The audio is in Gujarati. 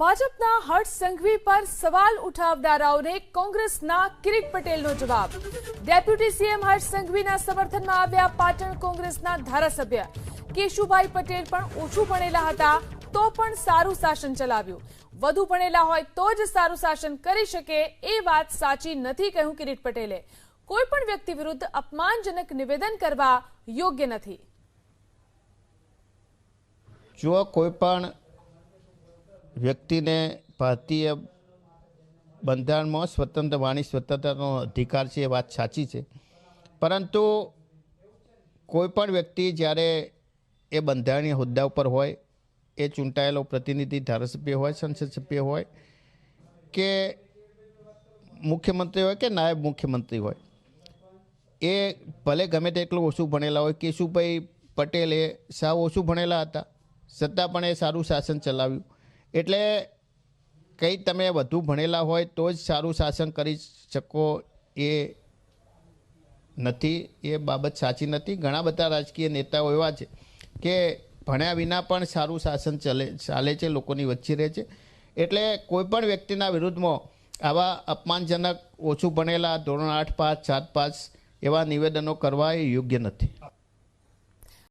ભાજપના હર્ષ સંઘવી પર સવાલ ઉઠાવનારાઓને કોંગ્રેસના કિરીટ પટેલનો જવાબ. ડેપ્યુટી સીએમ હર્ષ સંઘવીના સમર્થનમાં આવ્યા પાટણ કોંગ્રેસના ધારાસભ્ય. કેશુભાઈ પટેલ પણ ઓછું ભણેલા હતા, તો પણ સારું શાસન ચલાવ્યું. વધુ ભણેલા હોય તો જ સારું શાસન કરી શકે એ વાત સાચી નથી કહ્યું કિરીટ પટેલે. કોઈ પણ વ્યક્તિ વિરુદ્ધ અપમાનજનક નિવેદન કરવા યોગ્ય નથી. જો કોઈ પણ વ્યક્તિને ભારતીય બંધારણમાં સ્વતંત્ર વાણી, સ્વતંત્રતાનો અધિકાર છે એ વાત સાચી છે. પરંતુ કોઈપણ વ્યક્તિ જ્યારે એ બંધારણીય હોદ્દા ઉપર હોય, એ ચૂંટાયેલો પ્રતિનિધિ, ધારાસભ્ય હોય, સંસદ સભ્ય હોય કે મુખ્યમંત્રી હોય કે નાયબ મુખ્યમંત્રી હોય, એ ભલે ગમે તેટલું ઓછું ભણેલા હોય કેશુભાઈ પટેલ એ સાવ ઓછું ભણેલા હતા, છતાં પણ એ સારું શાસન ચલાવ્યું. એટલે કંઈ તમે વધુ ભણેલા હોય તો જ સારું શાસન કરી શકો એ નથી, એ બાબત સાચી નથી. ઘણા બધા રાજકીય નેતાઓ એવા છે કે ભણ્યા વિના પણ સારું શાસન ચાલે ચાલે છે, લોકોની વચ્ચે રહે છે. એટલે કોઈપણ વ્યક્તિના વિરુદ્ધમાં આવા અપમાનજનક ઓછું ભણેલા ધોરણ આઠ પાંચ સાત પાંચ એવા નિવેદનો કરવા એ યોગ્ય નથી.